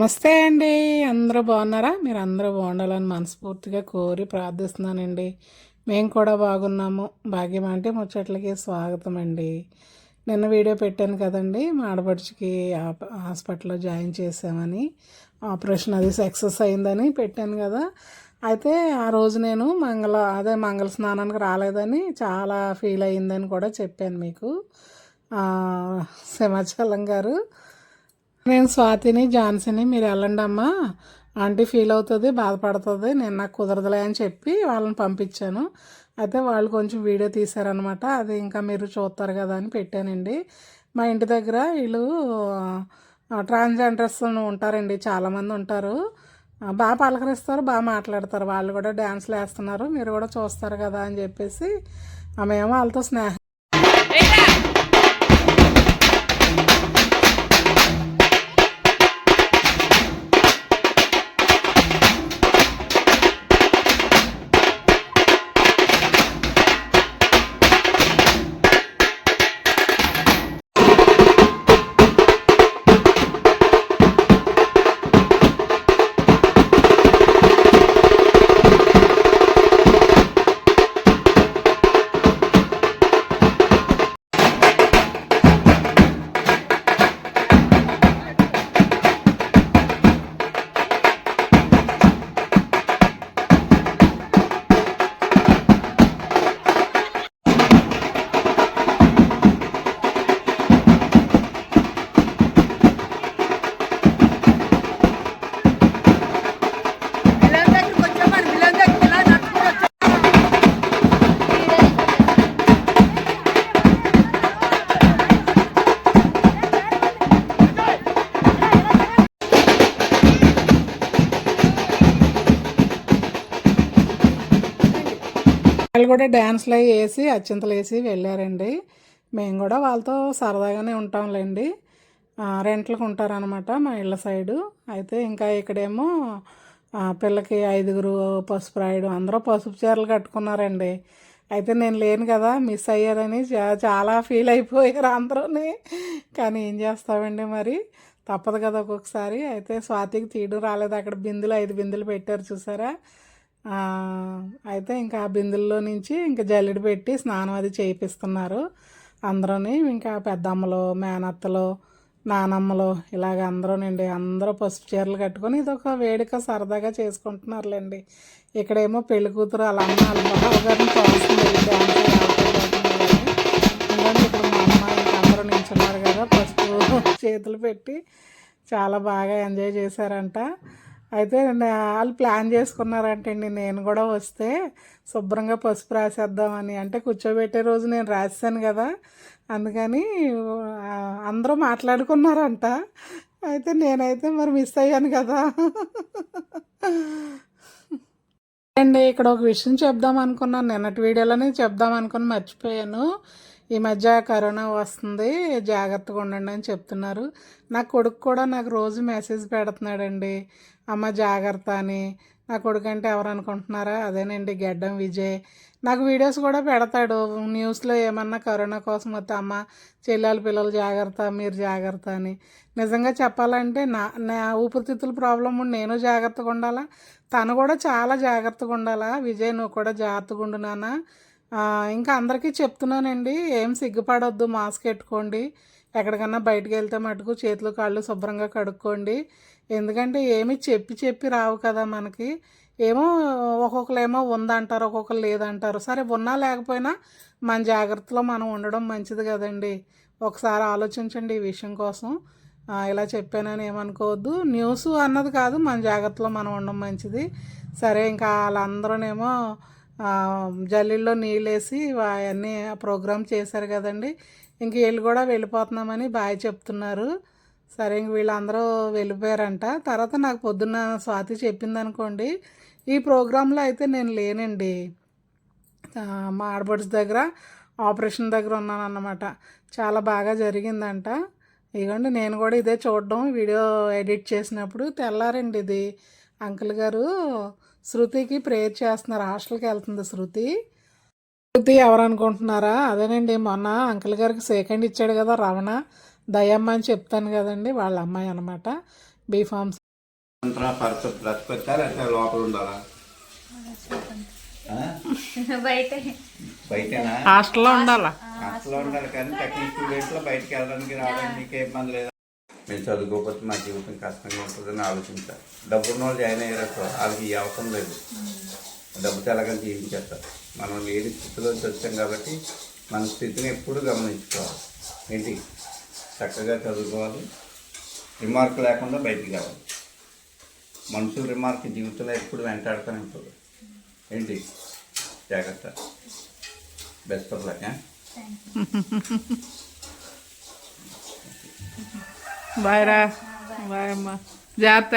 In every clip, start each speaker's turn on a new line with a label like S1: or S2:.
S1: నమస్తే అండి. అందరూ బాగున్నారా? మీరు అందరూ బాగుండాలని మనస్ఫూర్తిగా కోరి ప్రార్థిస్తున్నానండి. మేము కూడా బాగున్నాము. భాగ్యం అంటే ముచ్చట్లకి స్వాగతం అండి. నిన్న వీడియో పెట్టాను కదండి. మా ఆడపడుచుకి హాస్పిటల్లో జాయిన్ చేసామని ఆపరేషన్ అది సక్సెస్ అయిందని పెట్టాను కదా. అయితే ఆ రోజు నేను మంగళ అదే మంగళ స్నానానికి రాలేదని చాలా ఫీల్ అయ్యిందని కూడా చెప్పాను మీకు. సింహాచలం గారు. నేను స్వాతిని జాన్సీని మీరు వెళ్ళండి అమ్మా. ఆంటీ ఫీల్ అవుతుంది బాధపడుతుంది నేను నాకు కుదరదులే అని చెప్పి వాళ్ళని పంపించాను. అయితే వాళ్ళు కొంచెం వీడియో తీశారనమాట అది ఇంకా మీరు చూస్తారు కదా అని పెట్టానండి. మా ఇంటి దగ్గర వీళ్ళు ట్రాన్స్జెండర్స్ ఉంటారండి చాలామంది ఉంటారు. బాగా పలకరిస్తారు బాగా మాట్లాడతారు. వాళ్ళు కూడా డ్యాన్స్లు వేస్తున్నారు మీరు కూడా చూస్తారు కదా అని చెప్పేసి మేము వాళ్ళతో స్నేహం కూడా డ్యాన్స్లు అవి వేసి అత్యంతలు వేసి వెళ్ళారండి. మేము కూడా వాళ్ళతో సరదాగానే ఉంటాంలేండి. రెంట్లకు ఉంటారనమాట మా ఇళ్ళ సైడు. అయితే ఇంకా ఇక్కడేమో పిల్లకి ఐదుగురు పసుపు రాయుడు అందరూ పసుపు చీరలు కట్టుకున్నారండి. అయితే నేను లేను కదా మిస్ అయ్యారని చాలా ఫీల్ అయిపోయారు అందరూని. కానీ ఏం చేస్తామండి మరి? తప్పదు కదా ఒక్కొక్కసారి. అయితే స్వాతికి తీయడం రాలేదు. అక్కడ బిందులు ఐదు బిందులు పెట్టారు చూసారా? అయితే ఇంకా ఆ బిందుల్లో నుంచి ఇంకా జల్లెడ పెట్టి స్నానం అది చేయిస్తున్నారు అందరూని ఇంకా పెద్దమ్మలు మేనత్తలు నానమ్మలు ఇలాగ అందరూనండి. అందరూ పసుపు చీరలు కట్టుకొని ఇదొక వేడుక సరదాగా చేసుకుంటున్నారులేండి. ఇక్కడేమో పెళ్ళి కూతురు అలా అమ్మ వాళ్ళ గారిని తోస్తుంది డ్యాన్స్ ఇప్పుడు మా అమ్మ అందరూ నించున్నారు కదా పసుపు చేతులు పెట్టి చాలా బాగా ఎంజాయ్ చేశారంట. అయితే వాళ్ళు ప్లాన్ చేసుకున్నారంటండి. నేను కూడా వస్తే శుభ్రంగా పసుపు రాసేద్దామని. అంటే కూర్చోబెట్టే రోజు నేను రాశాను కదా. అందుకని అందరూ మాట్లాడుకున్నారంట. అయితే నేనైతే మరి మిస్ అయ్యాను కదా. అండి ఇక్కడ ఒక విషయం చెప్దాం అనుకున్నాను. నిన్నటి వీడియోలోనే చెప్దాం అనుకుని మర్చిపోయాను. ఈ మధ్య కరోనా వస్తుంది జాగ్రత్తగా ఉండండి అని చెప్తున్నారు. నా కొడుకు కూడా నాకు రోజు మెసేజ్ పెడుతున్నాడండి అమ్మ జాగ్రత్త అని. నా కొడుకు అంటే ఎవరు అనుకుంటున్నారా? అదేనండి గెడ్డం విజయ్. నాకు వీడియోస్ కూడా పెడతాడు న్యూస్లో ఏమన్నా కరోనా కోసం వస్తే అమ్మ చెల్లెలు పిల్లలు జాగ్రత్త మీరు జాగ్రత్త అని. నిజంగా చెప్పాలంటే నా నా ఊపిరితిత్తుల ప్రాబ్లం ఉండి నేను జాగ్రత్తగా ఉండాలా? తను కూడా చాలా జాగ్రత్తగా ఉండాలా? విజయ్ నువ్వు కూడా జాగ్రత్తగా ఉండు నాన్న. ఇంకా అందరికీ చెప్తున్నానండి ఏం సిగ్గుపడొద్దు మాస్క్ పెట్టుకోండి ఎక్కడికన్నా బయటకు వెళ్తే మటుకు చేతులు కాళ్ళు శుభ్రంగా కడుక్కోండి. ఎందుకంటే ఏమి చెప్పి చెప్పి రావు కదా మనకి. ఏమో ఒక్కొక్కరు ఏమో ఉందంటారు ఒక్కొక్కరు లేదంటారు. సరే ఉన్నా లేకపోయినా మన జాగ్రత్తలో మనం ఉండడం మంచిది కదండి. ఒకసారి ఆలోచించండి ఈ విషయం కోసం. ఇలా చెప్పానని ఏమనుకోవద్దు. న్యూస్ అన్నది కాదు మన జాగ్రత్తలో మనం ఉండడం మంచిది. సరే ఇంకా వాళ్ళందరూనేమో జల్లీల్లో నీళ్ళేసి అవన్నీ ప్రోగ్రామ్ చేశారు కదండి. ఇంక వీళ్ళు కూడా వెళ్ళిపోతున్నామని బాయ్ చెప్తున్నారు. సరే ఇంక వీళ్ళందరూ వెళ్ళిపోయారంట. తర్వాత నాకు పొద్దున్న స్వాతి చెప్పింది అనుకోండి ఈ ప్రోగ్రాంలో అయితే నేను లేనండి. మా ఆడబడ్స్ దగ్గర ఆపరేషన్ దగ్గర ఉన్నాను అన్నమాట చాలా బాగా జరిగిందంట. ఇదిగోండి నేను కూడా ఇదే చూడడం వీడియో ఎడిట్ చేసినప్పుడు తెల్లారండి ఇది. అంకుల్ గారు శృతికి ప్రేయర్ చేస్తున్నారు. హాస్టల్కి వెళ్తుంది శృతి. శృతి ఎవరు అనుకుంటున్నారా? అదేనండి మొన్న అంకుల్ గారికి సెకండ్ ఇచ్చాడు కదా రమణ దయమ్మ అని చెప్తాను కదండి వాళ్ళ అమ్మాయి అనమాట బీఫామ్స్
S2: బయటేనా?
S1: హాస్టల్లో ఉండాలా?
S2: హాస్టల్లో ఉండాలి కానీ టెక్నిక్ బయటకు వెళ్ళడానికి రావడానికి ఇబ్బంది లేదు? మేము చదువుకోకపోతే మా జీవితం కష్టంగా ఉంటుందని ఆలోచించాలి. డబ్బున్న వాళ్ళు జాయిన్ అయ్యారు వాళ్ళకి ఈ అవసరం లేదు. డబ్బు తెలగని జీవించేస్తారు మనం లేని స్థితిలోంచి వచ్చాం కాబట్టి మన స్థితిని ఎప్పుడు గమనించుకోవాలి. ఏంటి? చక్కగా చదువుకోవాలి. రిమార్క్ లేకుండా బయటికి రావాలి మనుషుల రిమార్క్ జీవితంలో ఎప్పుడు వెంటాడుతూనే ఉంటుంది ఏంటి? జాగ్రత్త. బెస్ట్ ఆఫ్ లక్
S1: బాయ్ రా. బాయ్ అమ్మా జాగ్రత్త.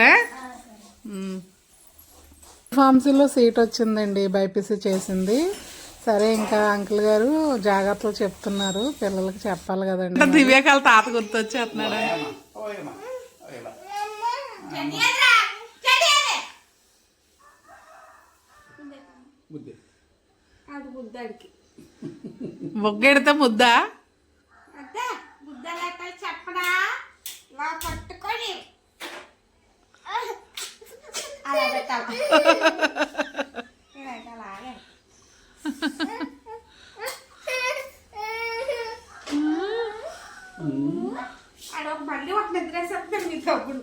S1: ఫార్మసీలో సీట్ వచ్చిందండి బైపీసీ చేసింది. సరే ఇంకా అంకుల్ గారు జాగ్రత్తలు చెప్తున్నారు. పిల్లలకి చెప్పాలి కదండి దివ్యాకాల తాత గుర్తొచ్చేస్తున్నాడు. బొగ్గెడితే ముద్దా
S3: అద్దా బుద్ధ లెక్కలు చెప్పడా ఇలా పట్టుకొని అలా పెట్టాలి ఇలా అలాగే ఆడ ఒక మళ్ళీ ఒక నిద్ర చెప్తాను మీకు అప్పుడు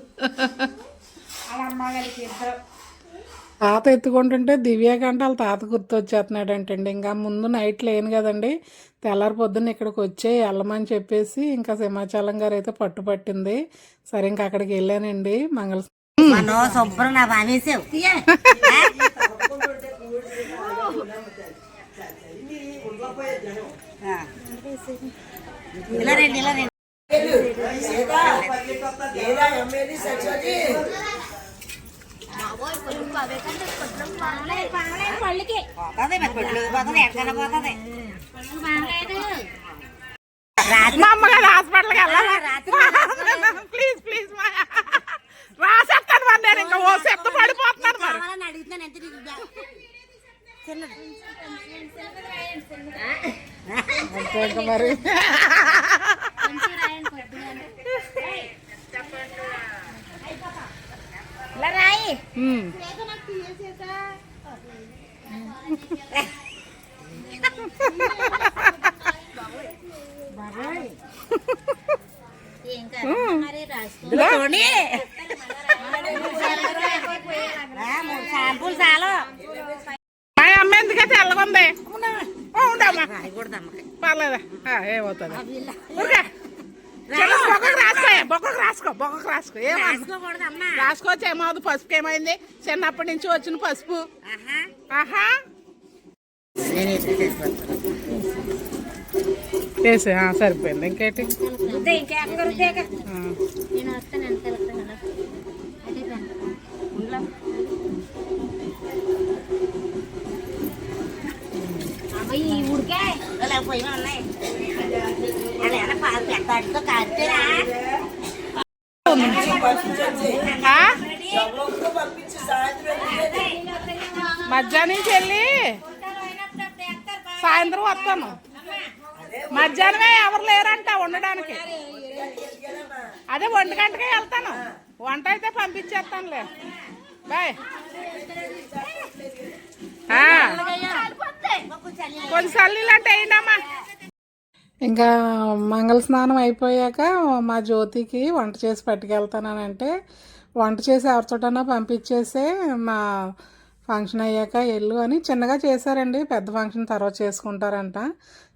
S3: అలా అమ్మగారికి ఇద్దరు.
S1: తాత ఎత్తుకుంటుంటే దివ్యాకంటే వాళ్ళ తాత గుర్తొచ్చేస్తున్నాడు అంటండి ఇంకా ముందు నైట్ లేను కదండి. తెల్లారి పొద్దున్న ఇక్కడికి వచ్చే వెళ్ళమని చెప్పేసి ఇంకా సింహాచలం గారు అయితే పట్టుపట్టింది. సరే ఇంకా అక్కడికి వెళ్ళానండి. మంగళ
S4: మనం శుభ్రం నా బానేసావు ఇలా రండి ఇలా రండి. పోతుంది మరి కొట్లు పోతుంది ఎక్కడ పోతుంది. రాత్రి
S1: మా అమ్మగారు హాస్పిటల్కి వెళ్ళాలి? ప్లీజ్ ప్లీజ్ ఇంకా ఓ సెత్త పడిపోతున్నాను మరి.
S4: కావాలని అడుగుతున్నాను ఎంత నీకు బ్యా- చిన్నది
S1: అంతే ఇంకా మరి
S4: షాంపూలు చాలు
S1: మా అమ్మ. ఎందుకైతే తెల్లగుంది ఉండమ్మా పర్లేదా ఏమవుతుంది బొక్కకు రాసుకో బొక్కకు రాసుకో బొక్కకు రాసుకో. రాసుకోవచ్చు ఏమవుతుంది? పసుపు ఏమైంది? చిన్నప్పటి నుంచి వచ్చిన పసుపు.
S4: ఆహా.
S1: వేసే సరిపోయింది. ఇంకేంటి?
S3: అమ్మాయి ఈ ఊరికే
S4: ఇలా పోయి ఉన్నాయి అలా పాలు పెట్టాడుతో
S1: ఆ? మధ్యాహ్నం నుంచి వెళ్ళి సాయంత్రం వస్తాను మధ్యాహ్నమే ఎవరు లేరంట ఉండడానికి అదే ఒంటి గంటకే వెళ్తాను వంట అయితే పంపించేస్తానులే బాయ్. కొంచెం చల్లీలు అంటే ఇంకా మంగళ స్నానం అయిపోయాక మా జ్యోతికి వంట చేసి పట్టుకెళ్తానంటే వంట చేసి ఎవరితోటన్నా పంపించేసే మా ఫంక్షన్ అయ్యాక వెళ్ళు అని చిన్నగా చేశారండి. పెద్ద ఫంక్షన్ తర్వాత చేసుకుంటారంట.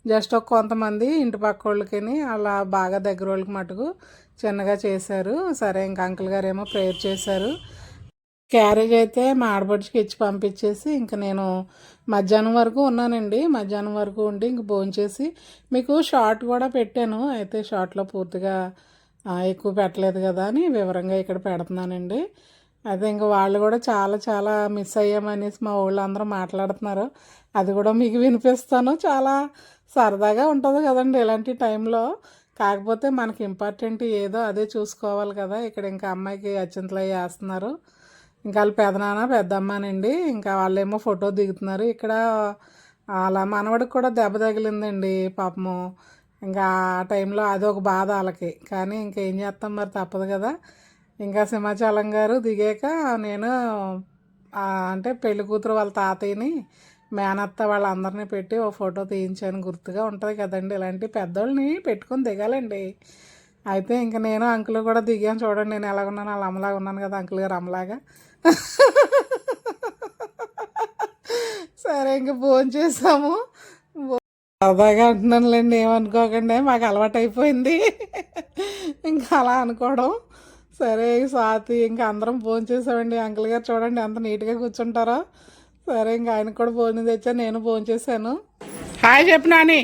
S1: జస్ట్ ఒక కొంతమంది ఇంటి పక్క వాళ్ళకి అలా బాగా దగ్గర వాళ్ళకి మటుకు చిన్నగా చేశారు. సరే ఇంకా అంకుల్ గారు ఏమో ప్రేయర్ చేశారు. క్యారేజ్ అయితే మా ఇచ్చి పంపించేసి ఇంకా నేను మధ్యాహ్నం వరకు ఉన్నానండి. మధ్యాహ్నం వరకు ఉండి ఇంక భోంచేసి మీకు షార్ట్ కూడా పెట్టాను. అయితే షార్ట్లో పూర్తిగా ఎక్కువ పెట్టలేదు కదా అని వివరంగా ఇక్కడ పెడుతున్నానండి. అదే ఇంకా వాళ్ళు కూడా చాలా చాలా మిస్ అయ్యామనేసి మా వాళ్ళు అందరూ మాట్లాడుతున్నారు. అది కూడా మీకు వినిపిస్తాను. చాలా సరదాగా ఉంటుంది కదండి ఇలాంటి టైంలో. కాకపోతే మనకి ఇంపార్టెంట్ ఏదో అదే చూసుకోవాలి కదా. ఇక్కడ ఇంకా అమ్మాయికి అచ్చింతలు అవి వేస్తున్నారు. ఇంకా వాళ్ళ పెదనాన్న పెద్దమ్మనండి. ఇంకా వాళ్ళేమో ఫోటో దిగుతున్నారు. ఇక్కడ అలా మనవడికి కూడా దెబ్బ తగిలిందండి పాపము. ఇంకా ఆ టైంలో అది ఒక బాధ వాళ్ళకి. కానీ ఇంకేం చేస్తాం మరి తప్పదు కదా. ఇంకా సింహాచలం గారు దిగాక నేను అంటే పెళ్ళి కూతురు వాళ్ళ తాతయ్యని మేనత్త వాళ్ళందరినీ పెట్టి ఓ ఫోటో తీయించాను. గుర్తుగా ఉంటుంది కదండి. ఇలాంటి పెద్దోళ్ళని పెట్టుకొని దిగాలండి. అయితే ఇంక నేను అంకుల్ కూడా దిగాను. చూడండి నేను ఎలా ఉన్నాను అలా అమ్మలాగా ఉన్నాను కదా అంకుల్ గారు అమ్మలాగా. సరే ఇంక ఫోన్ చేసాము. సరదాగా అంటున్నానులేండి ఏమనుకోకండి మాకు అలవాటు అయిపోయింది. ఇంకా అలా అనుకోవడం. సరే స్వాతి ఇంకా అందరం ఫోన్ చేసామండి. అంకుల్ గారు చూడండి ఎంత నీట్గా కూర్చుంటారో. సరే ఇంకా ఆయనకు కూడా ఫోన్ తెచ్చాను నేను ఫోన్ చేశాను. హాయ్ చెప్పు నాని.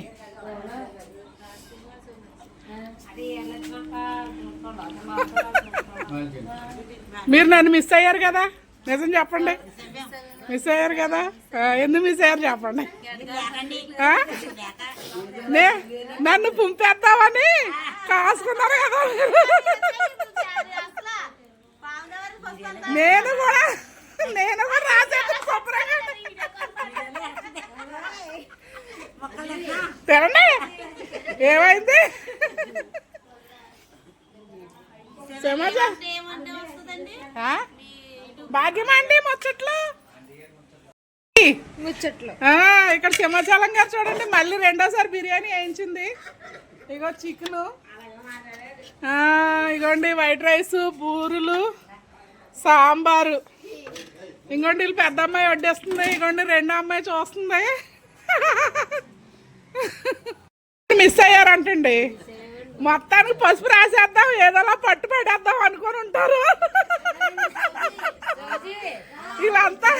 S1: మీరు నన్ను మిస్ అయ్యారు కదా? నిజం చెప్పండి. మిస్ అయ్యారు కదా? ఎందుకు మిస్ అయ్యారు చెప్పండి? నన్ను పుంపేద్దామని కాసుకున్నారు కదా. నేను కూడా నేను కూడా రాసేస్తాను శుభ్రంగా తినండి. ఏమైంది? భాగ్యమా అండి ముచ్చట్లు.
S5: ముచ్చట్లు.
S1: ఇక్కడ సింహాచలం గారు చూడండి మళ్ళీ రెండోసారి బిర్యానీ వేయించింది. ఇగో చికెను ఇగోండి వైట్ రైస్ బూరులు సాంబారు. ఇంకోండి వీళ్ళు పెద్ద అమ్మాయి వడ్డేస్తుంది ఇగోండి రెండో అమ్మాయి చూస్తుంది. మిస్ అయ్యారంటండి. మొత్తానికి పసుపు రాసేద్దాం ఏదోలా పట్టు పడేద్దాం అనుకొని ఉంటారు. వీళ్ళంతా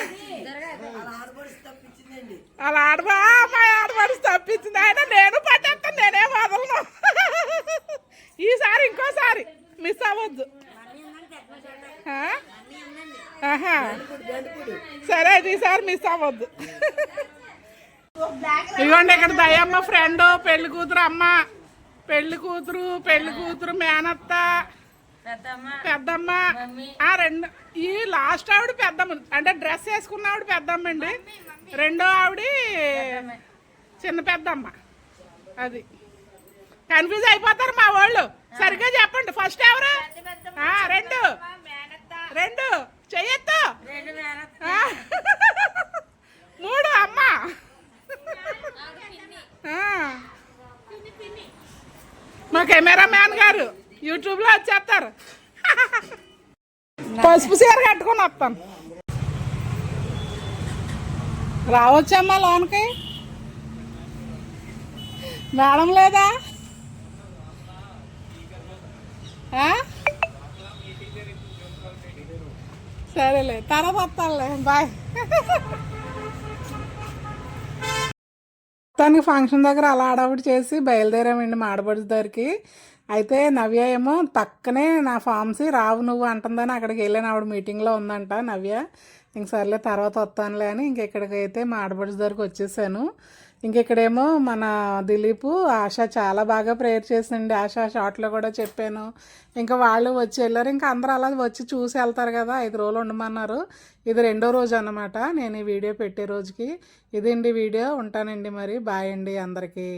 S1: అలా ఆడబా మా ఆడబడిసి తప్పించింది. ఆయన నేను పట్టేస్తాను నేనే వదలను. ఈసారి ఇంకోసారి మిస్ అవ్వద్దు. సరే ఈసారి మిస్ అవ్వద్దు. ఇదిగోండి ఇక్కడ దయమ్మ ఫ్రెండ్ పెళ్ళి కూతురు అమ్మ. పెళ్ళి కూతురు పెళ్ళి కూతురు మేనత్త పెద్దమ్మ ఆ రెండు ఈ లాస్ట్ ఆవిడ పెద్దమ్మ అంటే డ్రెస్ వేసుకున్న ఆవిడ పెద్దమ్మ అండి. రెండో ఆవిడ చిన్న పెద్దమ్మ. అది. కన్ఫ్యూజ్ అయిపోతారు మా వాళ్ళు. సరిగ్గా చెప్పండి. ఫస్ట్ ఎవరు? రెండు రెండు. చెయ్యొద్దు. మూడు అమ్మ. మా కెమెరా మ్యాన్ గారు యూట్యూబ్లో వచ్చేస్తారు. పసుపు చీర కట్టుకొని వస్తాను. రావచ్చమ్మా లోన్కి? మేడం లేదా? సరేలే తర్వాత వస్తానులే బాయ్. మొత్తానికి ఫంక్షన్ దగ్గర అలా ఆడవిడి చేసి బయలుదేరామండి మాడబడి దగ్గరికి. అయితే నవ్య ఏమో పక్కనే నా ఫామ్సీ రావు నువ్వు అంటుందని అక్కడికి వెళ్ళాను. ఆవిడ మీటింగ్లో ఉందంట నవ్య. ఇంక సర్లే తర్వాత వస్తానులే అని ఇంక ఇక్కడికి అయితే మా ఆడపడుచు దగ్గరికి వచ్చేసాను. ఇంకెక్కడేమో మన దిలీప్ ఆశ చాలా బాగా ప్రేయర్ చేసింది ఆశ షార్ట్లో కూడా చెప్పాను. ఇంకా వాళ్ళు వచ్చి వెళ్ళారు. ఇంకా అందరూ అలా వచ్చి చూసి వెళ్తారు కదా ఐదు రోజులు ఉండమన్నారు. ఇది రెండో రోజు అన్నమాట నేను ఈ వీడియో పెట్టే రోజుకి. ఇదండి వీడియో. ఉంటానండి మరి. బాయ్ అండి అందరికీ.